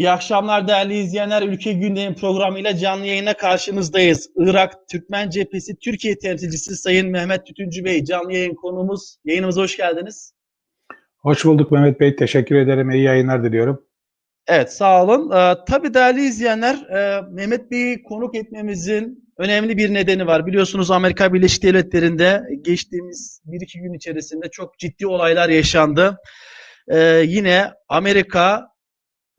İyi akşamlar değerli izleyenler. Ülke Gündemi programıyla canlı yayına karşınızdayız. Irak Türkmen Cephesi Türkiye temsilcisi Sayın Mehmet Tütüncü Bey canlı yayın konuğumuz. Yayınımıza hoş geldiniz. Hoş bulduk Mehmet Bey. Teşekkür ederim. İyi yayınlar diliyorum. Evet sağ olun. Ee, tabii değerli izleyenler e, Mehmet Bey'i konuk etmemizin önemli bir nedeni var. Biliyorsunuz Amerika Birleşik Devletleri'nde geçtiğimiz bir iki gün içerisinde çok ciddi olaylar yaşandı. Ee, yine Amerika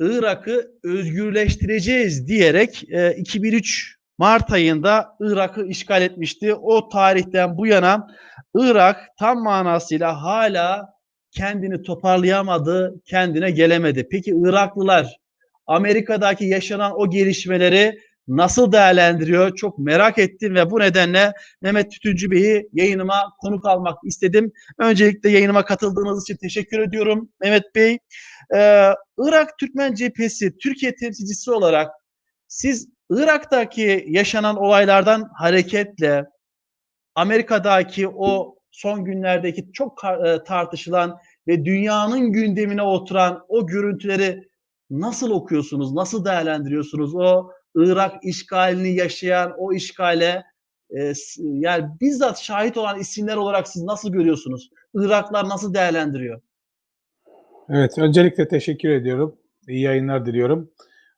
Irak'ı özgürleştireceğiz diyerek e, 2003 Mart ayında Irak'ı işgal etmişti. O tarihten bu yana Irak tam manasıyla hala kendini toparlayamadı, kendine gelemedi. Peki Iraklılar Amerika'daki yaşanan o gelişmeleri nasıl değerlendiriyor? Çok merak ettim ve bu nedenle Mehmet Tütüncü Bey'i yayınıma konuk almak istedim. Öncelikle yayınıma katıldığınız için teşekkür ediyorum Mehmet Bey. Ee, Irak Türkmen Cephesi Türkiye temsilcisi olarak siz Irak'taki yaşanan olaylardan hareketle Amerika'daki o son günlerdeki çok e, tartışılan ve dünyanın gündemine oturan o görüntüleri nasıl okuyorsunuz? Nasıl değerlendiriyorsunuz? O Irak işgalini yaşayan o işgale e, yani bizzat şahit olan isimler olarak siz nasıl görüyorsunuz? Iraklar nasıl değerlendiriyor? Evet, öncelikle teşekkür ediyorum. İyi yayınlar diliyorum.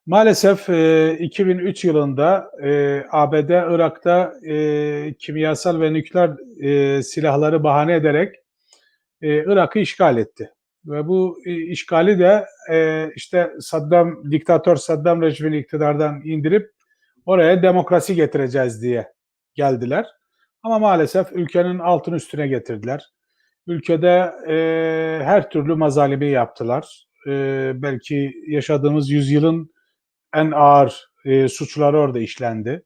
Maalesef e, 2003 yılında e, ABD Irak'ta e, kimyasal ve nükleer e, silahları bahane ederek e, Irak'ı işgal etti. Ve bu e, işgali de e, işte Saddam, diktatör Saddam rejimini iktidardan indirip oraya demokrasi getireceğiz diye geldiler. Ama maalesef ülkenin altın üstüne getirdiler. Ülkede e, her türlü mazalimi yaptılar. E, belki yaşadığımız yüzyılın en ağır e, suçları orada işlendi.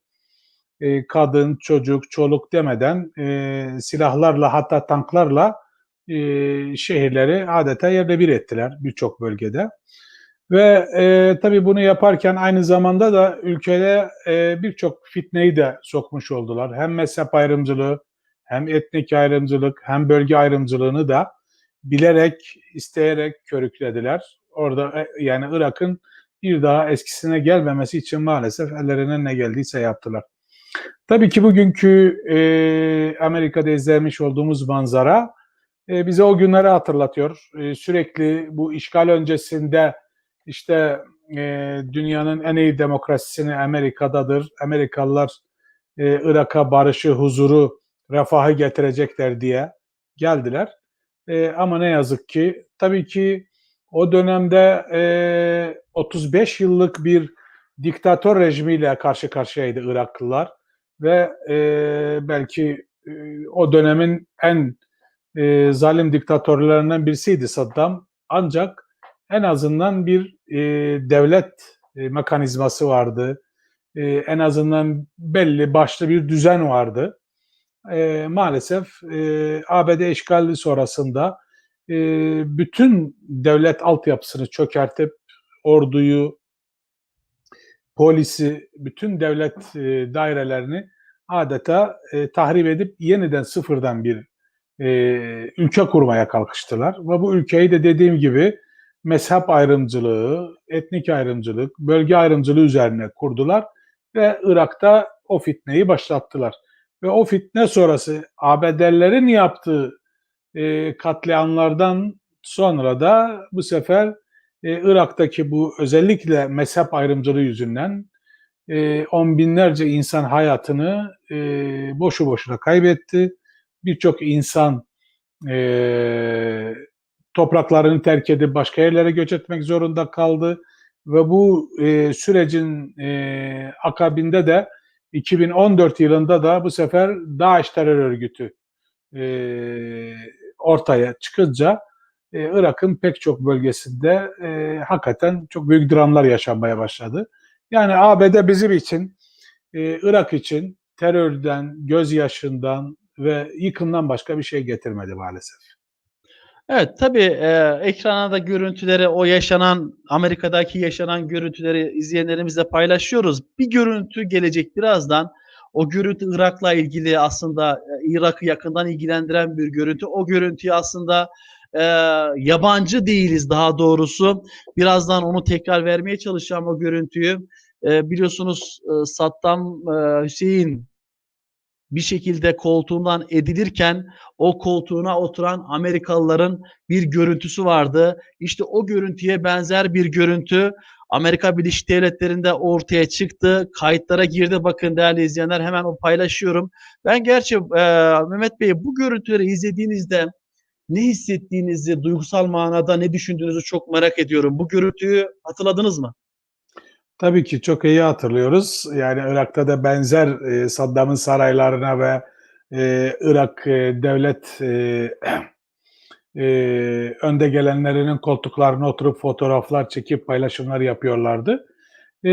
E, kadın, çocuk, çoluk demeden e, silahlarla hatta tanklarla e, şehirleri adeta yerle bir ettiler birçok bölgede. Ve e, tabii bunu yaparken aynı zamanda da ülkede e, birçok fitneyi de sokmuş oldular. Hem mezhep ayrımcılığı, hem etnik ayrımcılık, hem bölge ayrımcılığını da bilerek, isteyerek körüklediler. Orada e, yani Irak'ın bir daha eskisine gelmemesi için maalesef ellerine ne geldiyse yaptılar. Tabii ki bugünkü e, Amerika'da izlemiş olduğumuz manzara e, bize o günleri hatırlatıyor. E, sürekli bu işgal öncesinde işte e, dünyanın en iyi demokrasisini Amerika'dadır. Amerikalılar Irak'a barışı, huzuru, refahı getirecekler diye geldiler. Ama ne yazık ki tabii ki o dönemde e, 35 yıllık bir diktatör rejimiyle karşı karşıyaydı Iraklılar ve belki o dönemin en e, zalim diktatörlerinden birisiydi Saddam. Ancak en azından bir e, devlet e, mekanizması vardı. E, en azından belli başlı bir düzen vardı. E, maalesef e, ABD işgali sonrasında e, bütün devlet altyapısını çökertip orduyu, polisi, bütün devlet e, dairelerini adeta e, tahrip edip yeniden sıfırdan bir e, ülke kurmaya kalkıştılar. Ve bu ülkeyi de dediğim gibi mezhep ayrımcılığı, etnik ayrımcılık, bölge ayrımcılığı üzerine kurdular ve Irak'ta o fitneyi başlattılar. Ve o fitne sonrası ABD'lerin yaptığı e, katliamlardan sonra da bu sefer e, Irak'taki bu özellikle mezhep ayrımcılığı yüzünden e, on binlerce insan hayatını e, boşu boşuna kaybetti. Birçok insan e, topraklarını terk edip başka yerlere göç etmek zorunda kaldı. Ve bu e, sürecin e, akabinde de 2014 yılında da bu sefer DAEŞ terör örgütü e, ortaya çıkınca e, Irak'ın pek çok bölgesinde e, hakikaten çok büyük dramlar yaşanmaya başladı. Yani ABD bizim için, e, Irak için terörden, gözyaşından ve yıkımdan başka bir şey getirmedi maalesef. Evet tabii e, ekrana da görüntüleri o yaşanan Amerika'daki yaşanan görüntüleri izleyenlerimizle paylaşıyoruz. Bir görüntü gelecek birazdan. O görüntü Irak'la ilgili aslında e, Irak'ı yakından ilgilendiren bir görüntü. O görüntüyü aslında e, yabancı değiliz daha doğrusu. Birazdan onu tekrar vermeye çalışacağım o görüntüyü. E, biliyorsunuz e, Saddam e, Hüseyin bir şekilde koltuğundan edilirken o koltuğuna oturan Amerikalıların bir görüntüsü vardı. İşte o görüntüye benzer bir görüntü Amerika Birleşik Devletleri'nde ortaya çıktı. Kayıtlara girdi. Bakın değerli izleyenler hemen o paylaşıyorum. Ben gerçi e, Mehmet Bey bu görüntüleri izlediğinizde ne hissettiğinizi, duygusal manada ne düşündüğünüzü çok merak ediyorum. Bu görüntüyü hatırladınız mı? Tabii ki çok iyi hatırlıyoruz. Yani Irak'ta da benzer e, Saddam'ın saraylarına ve e, Irak e, devlet e, e, önde gelenlerinin koltuklarına oturup fotoğraflar çekip paylaşımlar yapıyorlardı. E,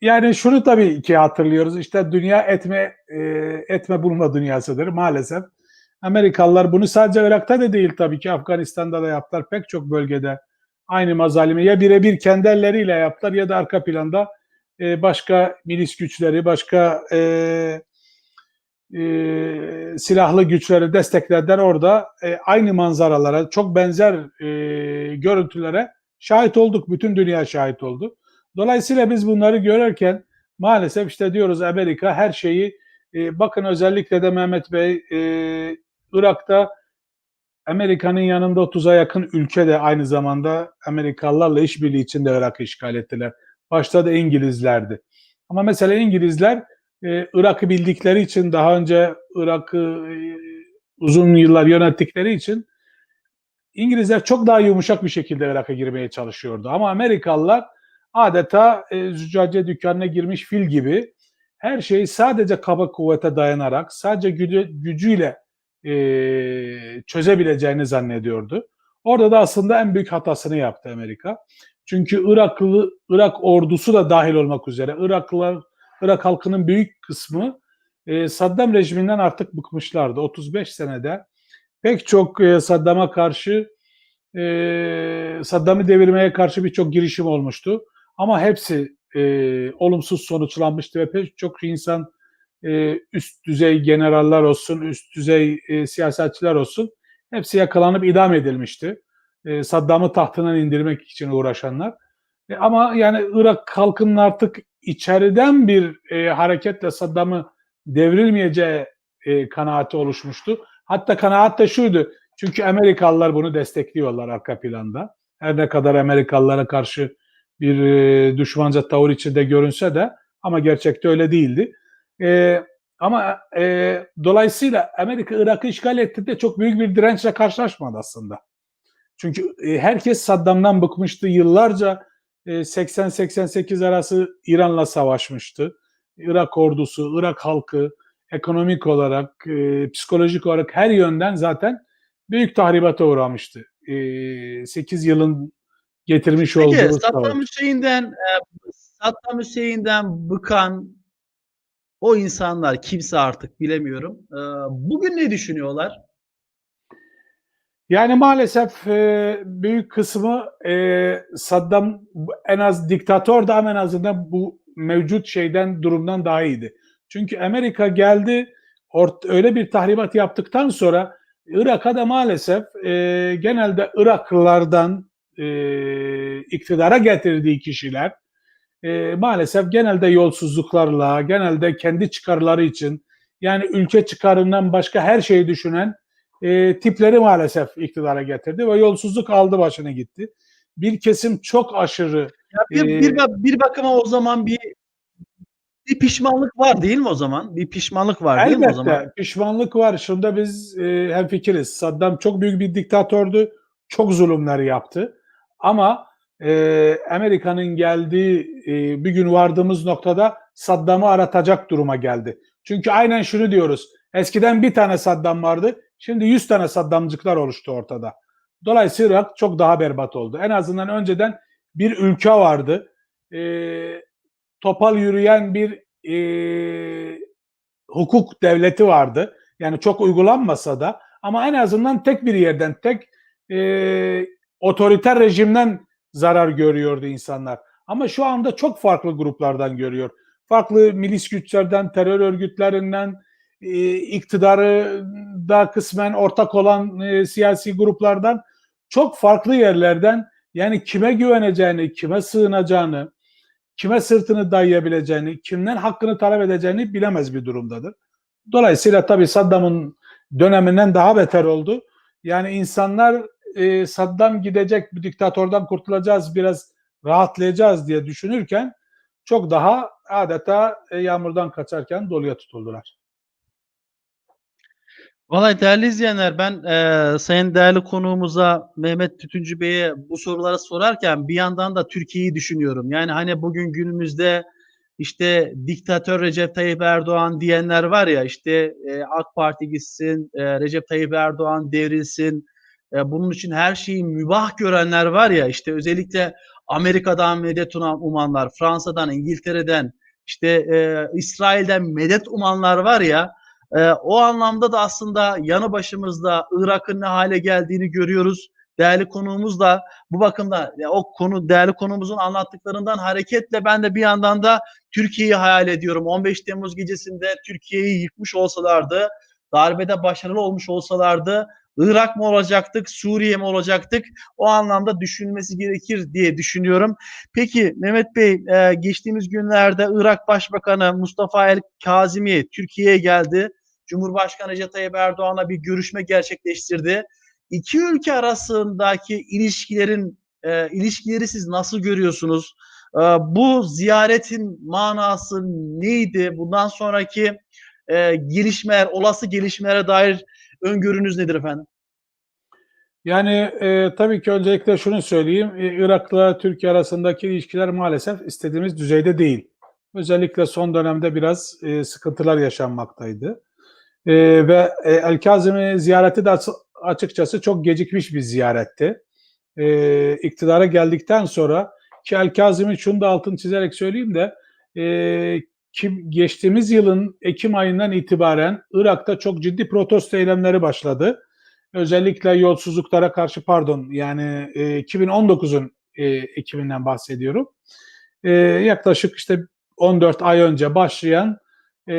yani şunu tabii ki hatırlıyoruz. İşte dünya etme e, etme bulma dünyasıdır maalesef. Amerikalılar bunu sadece Irak'ta da değil tabii ki Afganistan'da da yaptılar. Pek çok bölgede aynı mazalimi ya birebir kendi elleriyle yaptılar ya da arka planda e, başka milis güçleri, başka e, e, silahlı güçleri desteklediler orada e, aynı manzaralara, çok benzer e, görüntülere şahit olduk. Bütün dünya şahit oldu. Dolayısıyla biz bunları görürken maalesef işte diyoruz Amerika her şeyi e, bakın özellikle de Mehmet Bey e, Irak'ta Amerika'nın yanında 30'a yakın ülke de aynı zamanda Amerikalılarla işbirliği içinde Irak'ı işgal ettiler. Başta da İngilizlerdi. Ama mesela İngilizler e, Irak'ı bildikleri için daha önce Irak'ı e, uzun yıllar yönettikleri için İngilizler çok daha yumuşak bir şekilde Irak'a girmeye çalışıyordu. Ama Amerikalılar adeta e, züccaciye dükkanına girmiş fil gibi her şeyi sadece kaba kuvvete dayanarak, sadece gücü, gücüyle e, çözebileceğini zannediyordu. Orada da aslında en büyük hatasını yaptı Amerika. Çünkü Iraklı Irak ordusu da dahil olmak üzere Iraklılar Irak halkının büyük kısmı e, Saddam rejiminden artık bıkmışlardı. 35 senede pek çok e, Saddam'a karşı e, Saddam'ı devirmeye karşı birçok girişim olmuştu. Ama hepsi e, olumsuz sonuçlanmıştı ve pek çok insan e, üst düzey generaller olsun, üst düzey e, siyasetçiler olsun hepsi yakalanıp idam edilmişti. E, Saddam'ı tahtından indirmek için uğraşanlar. Ama yani Irak halkının artık içeriden bir hareketle Saddam'ı devrilmeyeceği e, kanaati oluşmuştu. Hatta kanaat da şuydu. Çünkü Amerikalılar bunu destekliyorlar arka planda. Her ne kadar Amerikalılara karşı bir düşmanca tavır içinde görünse de ama gerçekte öyle değildi. E, ama e, dolayısıyla Amerika Irak'ı işgal etti de çok büyük bir dirençle karşılaşmadı aslında. Çünkü e, herkes Saddam'dan bıkmıştı. Yıllarca e, 80-88 arası İran'la savaşmıştı. Irak ordusu, Irak halkı ekonomik olarak, e, psikolojik olarak her yönden zaten büyük tahribata uğramıştı. E, 8 yılın getirmiş Peki olduğu Saddam savaş. Hüseyin'den e, Saddam Hüseyin'den bıkan o insanlar kimse artık bilemiyorum. E, bugün ne düşünüyorlar? Yani maalesef e, büyük kısmı e, Saddam en az diktatör da en azından bu mevcut şeyden durumdan daha iyiydi. Çünkü Amerika geldi ort öyle bir tahribat yaptıktan sonra Irak'a da maalesef e, genelde Iraklılardan iktidara getirdiği kişiler e, maalesef genelde yolsuzluklarla, genelde kendi çıkarları için yani ülke çıkarından başka her şeyi düşünen e, tipleri maalesef iktidara getirdi ve yolsuzluk aldı başına gitti. Bir kesim çok aşırı Ya bir, Ee, bir, bir bakıma o zaman bir bir pişmanlık var değil mi o zaman? Bir pişmanlık var değil mi o zaman? elbette pişmanlık var. Şunda biz e, hemfikiriz. Saddam çok büyük bir diktatördü. Çok zulümler yaptı. Ama e, Amerika'nın geldiği e, bir gün vardığımız noktada Saddam'ı aratacak duruma geldi. Çünkü aynen şunu diyoruz. Eskiden bir tane Saddam vardı. Şimdi 100 tane Saddamcıklar oluştu ortada. Dolayısıyla Irak çok daha berbat oldu. En azından önceden bir ülke vardı. E, topal yürüyen bir e, hukuk devleti vardı. Yani çok uygulanmasa da ama en azından tek bir yerden, tek e, otoriter rejimden zarar görüyordu insanlar. Ama şu anda çok farklı gruplardan görüyor. Farklı milis güçlerden, terör örgütlerinden, e, iktidarı da kısmen ortak olan e, siyasi gruplardan çok farklı yerlerden yani kime güveneceğini, kime sığınacağını, kime sırtını dayayabileceğini, kimden hakkını talep edeceğini bilemez bir durumdadır. Dolayısıyla tabii Saddam'ın döneminden daha beter oldu. Yani insanlar e, Saddam gidecek, bir diktatörden kurtulacağız, biraz rahatlayacağız diye düşünürken çok daha adeta e, yağmurdan kaçarken doluya tutuldular. Vallahi değerli izleyenler ben e, sayın değerli konuğumuza Mehmet Tütüncü Bey'e bu soruları sorarken bir yandan da Türkiye'yi düşünüyorum. Yani hani bugün günümüzde işte diktatör Recep Tayyip Erdoğan diyenler var ya işte e, AK Parti gitsin, e, Recep Tayyip Erdoğan devrilsin. E, bunun için her şeyi mübah görenler var ya işte özellikle Amerika'dan medet umanlar, Fransa'dan, İngiltere'den, işte e, İsrail'den medet umanlar var ya e, o anlamda da aslında yanı başımızda Irak'ın ne hale geldiğini görüyoruz. Değerli konuğumuz da bu bakımda ya, o konu değerli konuğumuzun anlattıklarından hareketle ben de bir yandan da Türkiye'yi hayal ediyorum. 15 Temmuz gecesinde Türkiye'yi yıkmış olsalardı, darbede başarılı olmuş olsalardı Irak mı olacaktık, Suriye mi olacaktık? O anlamda düşünülmesi gerekir diye düşünüyorum. Peki Mehmet Bey, e, geçtiğimiz günlerde Irak Başbakanı Mustafa El Kazimi Türkiye'ye geldi. Cumhurbaşkanı Recep Tayyip Erdoğan'la bir görüşme gerçekleştirdi. İki ülke arasındaki ilişkilerin e, ilişkileri siz nasıl görüyorsunuz? E, bu ziyaretin manası neydi? Bundan sonraki e, gelişmeler, olası gelişmelere dair öngörünüz nedir efendim? Yani e, tabii ki öncelikle şunu söyleyeyim. E, Irak'la Türkiye arasındaki ilişkiler maalesef istediğimiz düzeyde değil. Özellikle son dönemde biraz e, sıkıntılar yaşanmaktaydı. E, ve e, El Kazım'ı ziyareti de açıkçası çok gecikmiş bir ziyaretti. E, iktidara geldikten sonra ki El Kazım'ı şunu da altını çizerek söyleyeyim de e, kim, geçtiğimiz yılın Ekim ayından itibaren Irak'ta çok ciddi protesto eylemleri başladı. Özellikle yolsuzluklara karşı pardon yani e, 2019'un e, Ekiminden bahsediyorum. E, yaklaşık işte 14 ay önce başlayan e,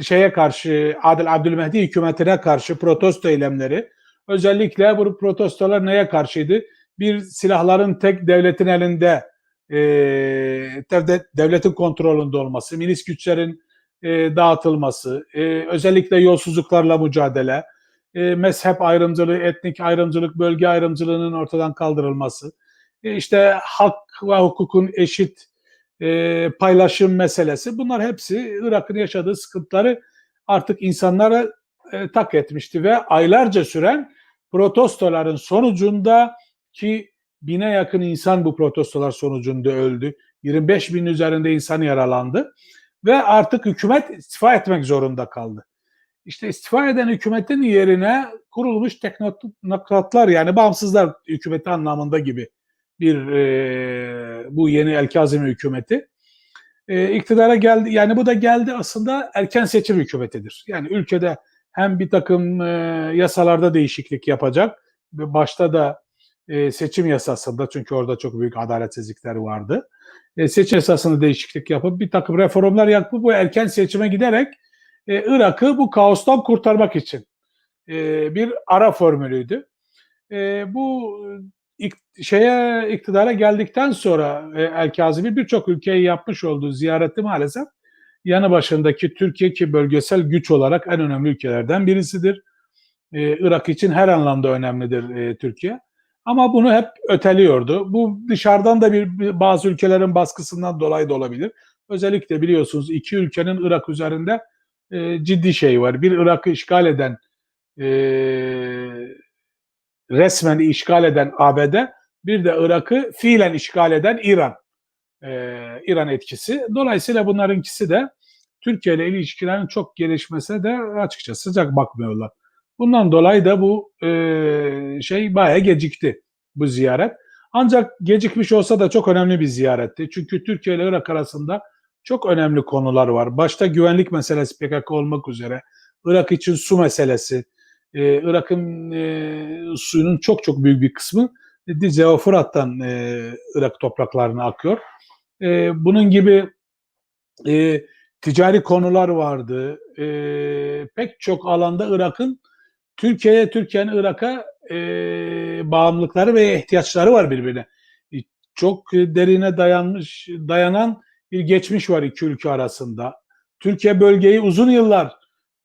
şeye karşı Adil Abdülmehdi hükümetine karşı protesto eylemleri özellikle bu protestolar neye karşıydı? Bir silahların tek devletin elinde e, devlet, devletin kontrolünde olması, milis güçlerin e, dağıtılması, e, özellikle yolsuzluklarla mücadele, e, mezhep ayrımcılığı, etnik ayrımcılık, bölge ayrımcılığının ortadan kaldırılması, e, işte hak ve hukukun eşit paylaşım meselesi bunlar hepsi Irak'ın yaşadığı sıkıntıları artık insanlara tak etmişti ve aylarca süren protestoların sonucunda ki bine yakın insan bu protestolar sonucunda öldü. 25 bin üzerinde insan yaralandı ve artık hükümet istifa etmek zorunda kaldı. İşte istifa eden hükümetin yerine kurulmuş teknokratlar yani bağımsızlar hükümeti anlamında gibi bir e, bu yeni El Kazimi hükümeti e, iktidara geldi. Yani bu da geldi aslında erken seçim hükümetidir. Yani ülkede hem bir takım e, yasalarda değişiklik yapacak ve başta da e, seçim yasasında çünkü orada çok büyük adaletsizlikler vardı. E, seçim yasasını değişiklik yapıp bir takım reformlar yapıp bu erken seçime giderek e, Irak'ı bu kaostan kurtarmak için e, bir ara formülüydü. E, bu ik, şeye iktidara geldikten sonra e, El Kazimi birçok ülkeyi yapmış olduğu ziyareti maalesef yanı başındaki Türkiye ki bölgesel güç olarak en önemli ülkelerden birisidir. E, Irak için her anlamda önemlidir e, Türkiye. Ama bunu hep öteliyordu. Bu dışarıdan da bir, bazı ülkelerin baskısından dolayı da olabilir. Özellikle biliyorsunuz iki ülkenin Irak üzerinde e, ciddi şey var. Bir Irak'ı işgal eden e, resmen işgal eden ABD, bir de Irak'ı fiilen işgal eden İran. E, İran etkisi. Dolayısıyla bunların ikisi de Türkiye ile ilişkilerin çok gelişmesine de açıkçası sıcak bakmıyorlar. Bundan dolayı da bu e, şey bayağı gecikti bu ziyaret. Ancak gecikmiş olsa da çok önemli bir ziyaretti. Çünkü Türkiye ile Irak arasında çok önemli konular var. Başta güvenlik meselesi PKK olmak üzere, Irak için su meselesi, e, Irak'ın e, suyunun çok çok büyük bir kısmı Dicle ve Fırat'tan e, Irak topraklarına akıyor. E, bunun gibi e, ticari konular vardı. E, pek çok alanda Irak'ın Türkiye'ye, Türkiye'nin Irak'a e, bağımlılıkları ve ihtiyaçları var birbirine. E, Çok derine dayanmış, dayanan bir geçmiş var iki ülke arasında. Türkiye bölgeyi uzun yıllar,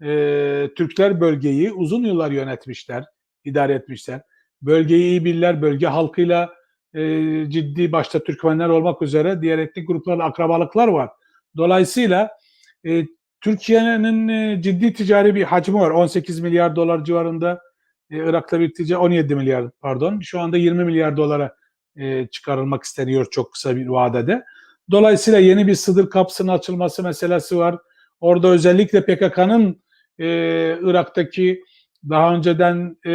e, Türkler bölgeyi uzun yıllar yönetmişler, idare etmişler. Bölgeyi iyi bilirler, bölge halkıyla e, ciddi başta Türkmenler olmak üzere diğer etnik gruplarla akrabalıklar var. Dolayısıyla e, Türkiye'nin e, ciddi ticari bir hacmi var. 18 milyar dolar civarında e, Irak'la bir ticari 17 milyar pardon. Şu anda 20 milyar dolara e, çıkarılmak isteniyor çok kısa bir vadede. Dolayısıyla yeni bir sınır kapısının açılması meselesi var. Orada özellikle PKK'nın e, Irak'taki daha önceden e,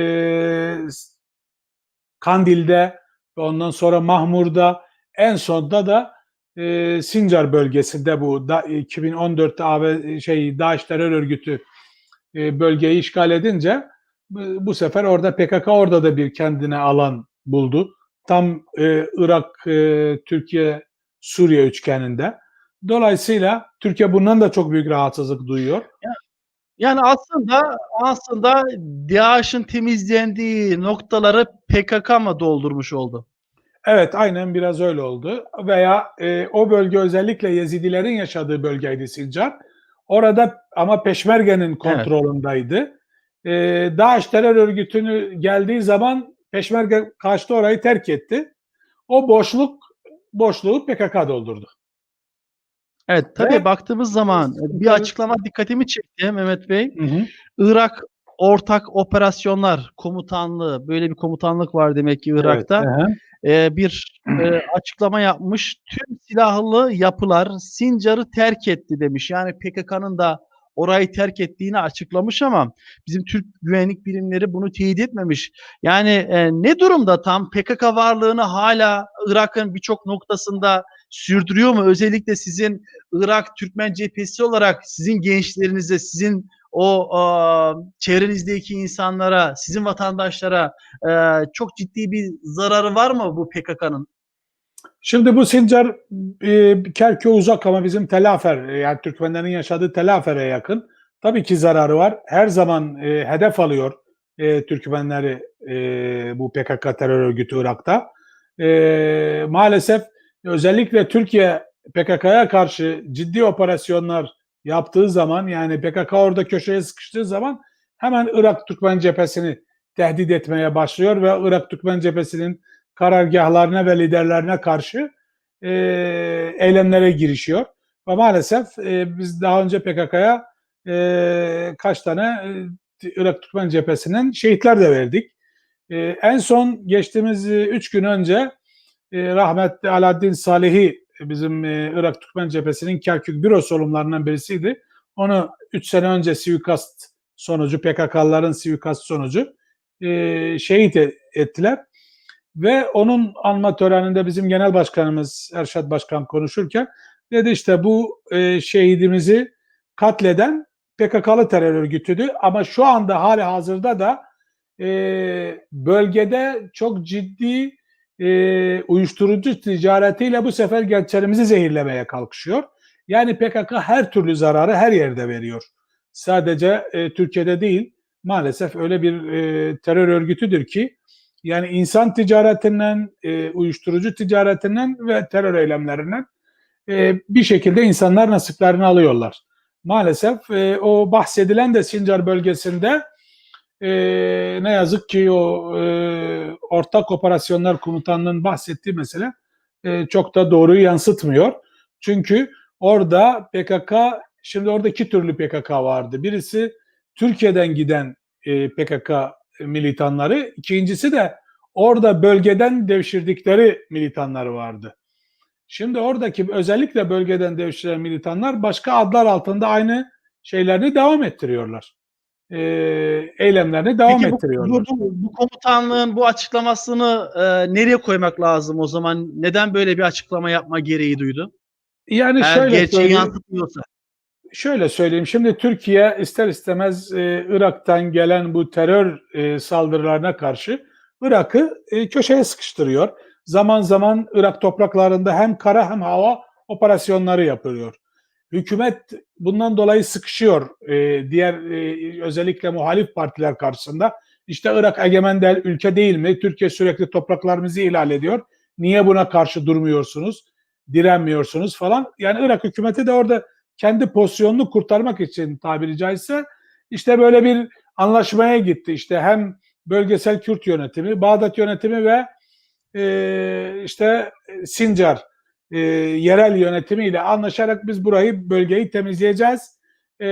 Kandil'de ve ondan sonra Mahmur'da en sonda da e, Sincar bölgesinde bu da, 2014'te AB şey DAEŞ terör örgütü e, bölgeyi işgal edince bu, bu sefer orada PKK orada da bir kendine alan buldu. Tam e, Irak, e, Türkiye, Suriye üçgeninde. Dolayısıyla Türkiye bundan da çok büyük rahatsızlık duyuyor. Yani aslında aslında DAEŞ'in temizlendiği noktaları PKK mı doldurmuş oldu? Evet aynen biraz öyle oldu. Veya e, o bölge özellikle Yezidilerin yaşadığı bölgeydi Sincar. Orada ama Peşmerge'nin kontrolündeydi. E, DAEŞ terör örgütünü geldiği zaman Peşmerge kaçtı orayı terk etti. O boşluk boşluğu PKK doldurdu. Evet tabii Ve- baktığımız zaman bir Tabii. açıklama dikkatimi çekti Mehmet Bey. Hı hı. Irak Ortak Operasyonlar Komutanlığı böyle bir komutanlık var demek ki Irak'ta. Evet, hı hı. Ee, bir e, açıklama yapmış. Tüm silahlı yapılar Sincar'ı terk etti demiş. Yani PKK'nın da orayı terk ettiğini açıklamış ama bizim Türk güvenlik birimleri bunu teyit etmemiş. Yani e, ne durumda tam PKK varlığını hala Irak'ın birçok noktasında sürdürüyor mu? Özellikle sizin Irak Türkmen cephesi olarak sizin gençlerinize, sizin o aa, çevrenizdeki insanlara, sizin vatandaşlara e, çok ciddi bir zararı var mı bu PKK'nın? Şimdi bu Sincar e, Kerkük'e uzak ama bizim Telafer e, yani Türkmenlerin yaşadığı Telafer'e yakın. Tabii ki zararı var. Her zaman e, hedef alıyor e, Türkmenleri e, bu PKK terör örgütü Irak'ta. E, maalesef özellikle Türkiye PKK'ya karşı ciddi operasyonlar yaptığı zaman yani PKK orada köşeye sıkıştığı zaman hemen Irak Türkmen cephesini tehdit etmeye başlıyor ve Irak Türkmen cephesinin karargahlarına ve liderlerine karşı e, eylemlere girişiyor. Ve maalesef e, biz daha önce PKK'ya e, kaç tane e, Irak Türkmen cephesinin şehitler de verdik. E, en son geçtiğimiz 3 gün önce e, rahmetli Alaaddin Salih'i bizim e, Irak Türkmen cephesinin Kerkük büro sorumlularından birisiydi. Onu 3 sene önce suikast sonucu, PKK'ların suikast sonucu e, şehit e- ettiler. Ve onun anma töreninde bizim genel başkanımız Erşat Başkan konuşurken dedi işte bu e, şehidimizi katleden PKK'lı terör örgütüydü ama şu anda hali hazırda da e, bölgede çok ciddi e, uyuşturucu ticaretiyle bu sefer gençlerimizi zehirlemeye kalkışıyor. Yani PKK her türlü zararı her yerde veriyor. Sadece e, Türkiye'de değil maalesef öyle bir e, terör örgütüdür ki yani insan ticaretinden, e, uyuşturucu ticaretinden ve terör eylemlerinden e, bir şekilde insanlar nasiplerini alıyorlar. Maalesef e, o bahsedilen de Sincar bölgesinde e, ne yazık ki o e, ortak operasyonlar komutanlığının bahsettiği mesele e, çok da doğruyu yansıtmıyor. Çünkü orada PKK, şimdi orada iki türlü PKK vardı. Birisi Türkiye'den giden e, PKK militanları. İkincisi de orada bölgeden devşirdikleri militanları vardı. Şimdi oradaki özellikle bölgeden devşirilen militanlar başka adlar altında aynı şeylerini devam ettiriyorlar. Ee, eylemlerini devam Peki bu, ettiriyorlar. bu, bu, bu komutanlığın bu açıklamasını e, nereye koymak lazım o zaman? Neden böyle bir açıklama yapma gereği duydu? Yani Eğer şöyle gerçeği yansıtmıyorsa. şöyle söyleyeyim. Şimdi Türkiye ister istemez e, Irak'tan gelen bu terör e, saldırılarına karşı Irak'ı e, köşeye sıkıştırıyor. Zaman zaman Irak topraklarında hem kara hem hava operasyonları yapıyor. Hükümet bundan dolayı sıkışıyor e, diğer e, özellikle muhalif partiler karşısında. İşte Irak egemen de, ülke değil mi? Türkiye sürekli topraklarımızı ihlal ediyor. Niye buna karşı durmuyorsunuz? Direnmiyorsunuz falan. Yani Irak hükümeti de orada kendi pozisyonunu kurtarmak için tabiri caizse işte böyle bir anlaşmaya gitti. İşte hem bölgesel Kürt yönetimi, Bağdat yönetimi ve e, işte Sincar e, yerel yönetimiyle anlaşarak biz burayı bölgeyi temizleyeceğiz. E,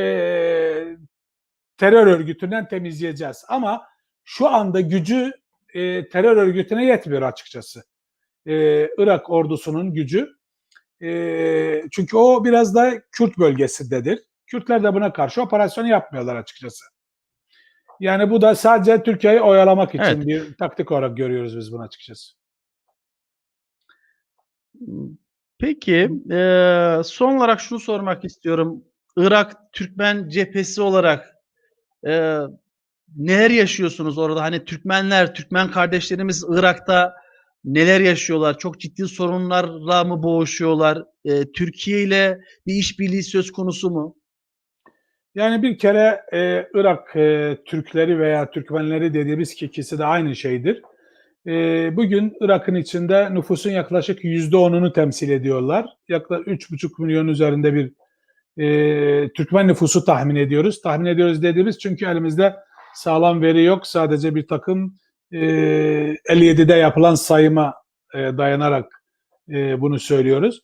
terör örgütünden temizleyeceğiz. Ama şu anda gücü e, terör örgütüne yetmiyor açıkçası. E, Irak ordusunun gücü. E, çünkü o biraz da Kürt bölgesindedir. Kürtler de buna karşı operasyon yapmıyorlar açıkçası. Yani bu da sadece Türkiye'yi oyalamak için Evet. bir taktik olarak görüyoruz biz bunu açıkçası. Peki, eee, son olarak şunu sormak istiyorum. Irak Türkmen cephesi olarak eee, neler yaşıyorsunuz orada? Hani Türkmenler, Türkmen kardeşlerimiz Irak'ta neler yaşıyorlar? Çok ciddi sorunlarla mı boğuşuyorlar? Eee, Türkiye ile bir işbirliği söz konusu mu? Yani bir kere e, Irak e, Türkleri veya Türkmenleri dediğimiz ki ikisi de aynı şeydir. E, bugün Irak'ın içinde nüfusun yaklaşık yüzde onunu temsil ediyorlar. Yaklaşık üç buçuk milyon üzerinde bir e, Türkmen nüfusu tahmin ediyoruz. Tahmin ediyoruz dediğimiz çünkü elimizde sağlam veri yok. Sadece bir takım e, 57'de yapılan sayıma e, dayanarak e, bunu söylüyoruz.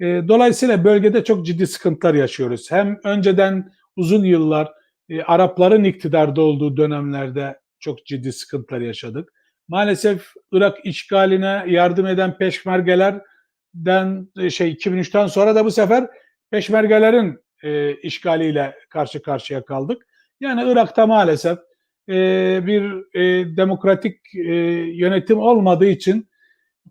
E, dolayısıyla bölgede çok ciddi sıkıntılar yaşıyoruz. Hem önceden uzun yıllar e, Arapların iktidarda olduğu dönemlerde çok ciddi sıkıntılar yaşadık. Maalesef Irak işgaline yardım eden peşmergelerden e, şey 2003'ten sonra da bu sefer peşmergelerin e, işgaliyle karşı karşıya kaldık. Yani Irak'ta maalesef e, bir e, demokratik e, yönetim olmadığı için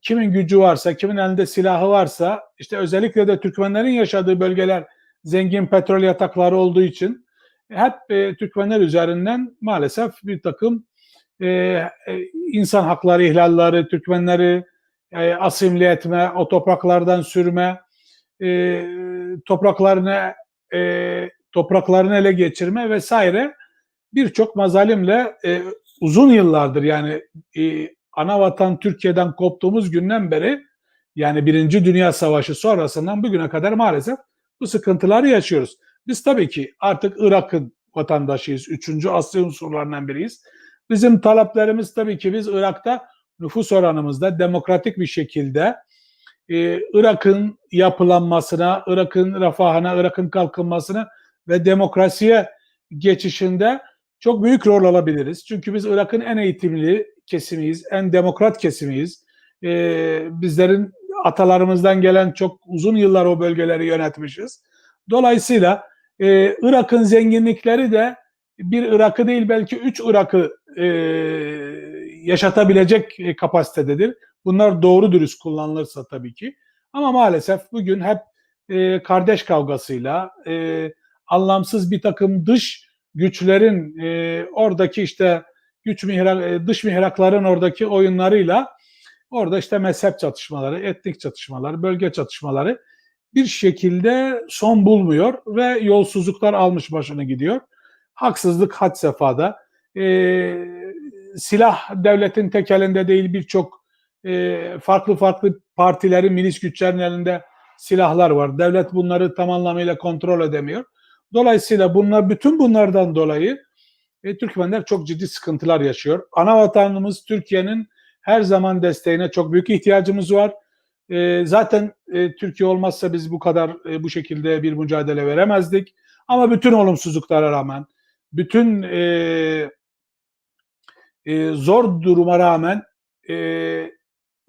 kimin gücü varsa, kimin elinde silahı varsa, işte özellikle de Türkmenlerin yaşadığı bölgeler zengin petrol yatakları olduğu için hep e, Türkmenler üzerinden maalesef bir takım e, e, insan hakları ihlalleri, Türkmenleri e, asimile etme, o topraklardan sürme, e, topraklarını e, topraklarını ele geçirme vesaire birçok mazalimle e, uzun yıllardır yani e, ana vatan Türkiye'den koptuğumuz günden beri yani Birinci Dünya Savaşı sonrasından bugüne kadar maalesef bu sıkıntıları yaşıyoruz. Biz tabii ki artık Irak'ın vatandaşıyız. Üçüncü Asya unsurlarından biriyiz. Bizim taleplerimiz tabii ki biz Irak'ta nüfus oranımızda demokratik bir şekilde e, Irak'ın yapılanmasına, Irak'ın refahına, Irak'ın kalkınmasına ve demokrasiye geçişinde çok büyük rol alabiliriz. Çünkü biz Irak'ın en eğitimli kesimiyiz, en demokrat kesimiyiz. E, bizlerin atalarımızdan gelen çok uzun yıllar o bölgeleri yönetmişiz. Dolayısıyla e, Irak'ın zenginlikleri de bir Irak'ı değil belki üç Irak'ı e, yaşatabilecek e, kapasitededir. Bunlar doğru dürüst kullanılırsa tabii ki. Ama maalesef bugün hep e, kardeş kavgasıyla e, anlamsız bir takım dış güçlerin e, oradaki işte güç mihrak, e, dış mihrakların oradaki oyunlarıyla orada işte mezhep çatışmaları, etnik çatışmaları, bölge çatışmaları bir şekilde son bulmuyor ve yolsuzluklar almış başını gidiyor. Haksızlık had sefada. E, silah devletin tek elinde değil birçok e, farklı farklı partilerin, milis güçlerin elinde silahlar var. Devlet bunları tam anlamıyla kontrol edemiyor. Dolayısıyla bunlar bütün bunlardan dolayı e, Türkmenler çok ciddi sıkıntılar yaşıyor. Ana vatanımız Türkiye'nin her zaman desteğine çok büyük ihtiyacımız var. E, zaten e, Türkiye olmazsa biz bu kadar e, bu şekilde bir mücadele veremezdik. Ama bütün olumsuzluklara rağmen, bütün e, e, zor duruma rağmen e,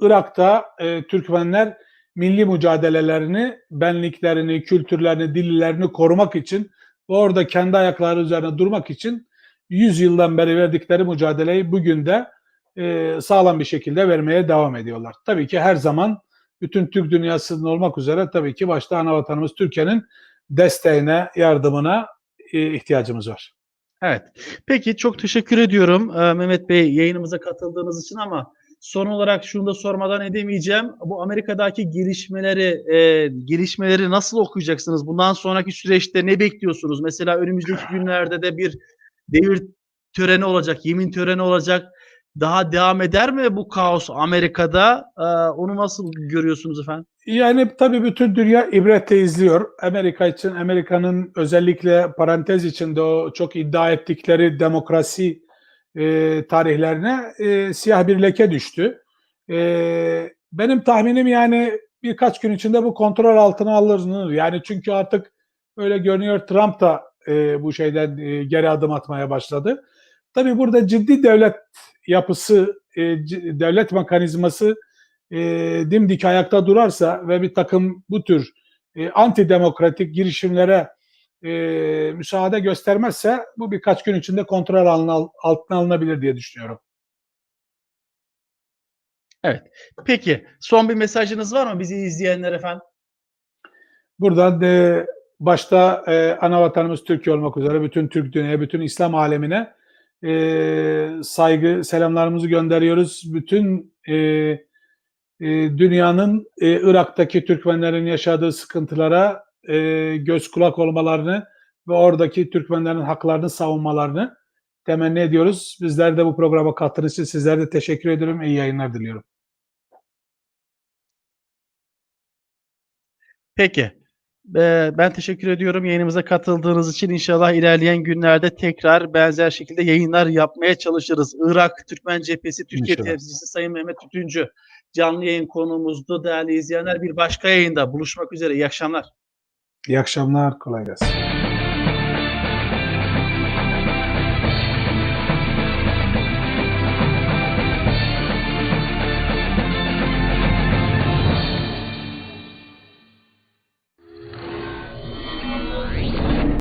Irak'ta e, Türkmenler milli mücadelelerini, benliklerini, kültürlerini, dillerini korumak için ve orada kendi ayakları üzerine durmak için 100 yıldan beri verdikleri mücadeleyi bugün de e, sağlam bir şekilde vermeye devam ediyorlar. Tabii ki her zaman bütün Türk dünyasının olmak üzere tabii ki başta ana vatanımız Türkiye'nin desteğine, yardımına e, ihtiyacımız var. Evet. Peki çok teşekkür ediyorum Mehmet Bey yayınımıza katıldığınız için ama son olarak şunu da sormadan edemeyeceğim. Bu Amerika'daki gelişmeleri e, gelişmeleri nasıl okuyacaksınız? Bundan sonraki süreçte ne bekliyorsunuz? Mesela önümüzdeki günlerde de bir devir töreni olacak, yemin töreni olacak. Daha devam eder mi bu kaos Amerika'da? E, onu nasıl görüyorsunuz efendim? Yani tabii bütün dünya ibretle izliyor. Amerika için, Amerika'nın özellikle parantez içinde o çok iddia ettikleri demokrasi e, tarihlerine e, siyah bir leke düştü. E, benim tahminim yani birkaç gün içinde bu kontrol altına alınır. Yani çünkü artık öyle görünüyor Trump da e, bu şeyden e, geri adım atmaya başladı. Tabii burada ciddi devlet yapısı, e, devlet mekanizması e, dimdik ayakta durarsa ve bir takım bu tür e, antidemokratik girişimlere e, müsaade göstermezse bu birkaç gün içinde kontrol altına, altına alınabilir diye düşünüyorum. Peki son bir mesajınız var mı bizi izleyenler efendim? Buradan de başta e, ana vatanımız Türkiye olmak üzere bütün Türk dünyaya, bütün İslam alemine e, saygı, selamlarımızı gönderiyoruz. Bütün e, e, dünyanın e, Irak'taki Türkmenlerin yaşadığı sıkıntılara e, göz kulak olmalarını ve oradaki Türkmenlerin haklarını savunmalarını temenni ediyoruz. Bizler de bu programa katıldığınız için sizlere de teşekkür ediyorum. İyi yayınlar diliyorum. Peki. Ee, ben teşekkür ediyorum yayınımıza katıldığınız için. İnşallah ilerleyen günlerde tekrar benzer şekilde yayınlar yapmaya çalışırız. Irak Türkmen Cephesi Türkiye İnşallah. temsilcisi Sayın Mehmet Tütüncü canlı yayın konuğumuzdu. Değerli izleyenler bir başka yayında buluşmak üzere. İyi akşamlar. İyi akşamlar, kolay gelsin.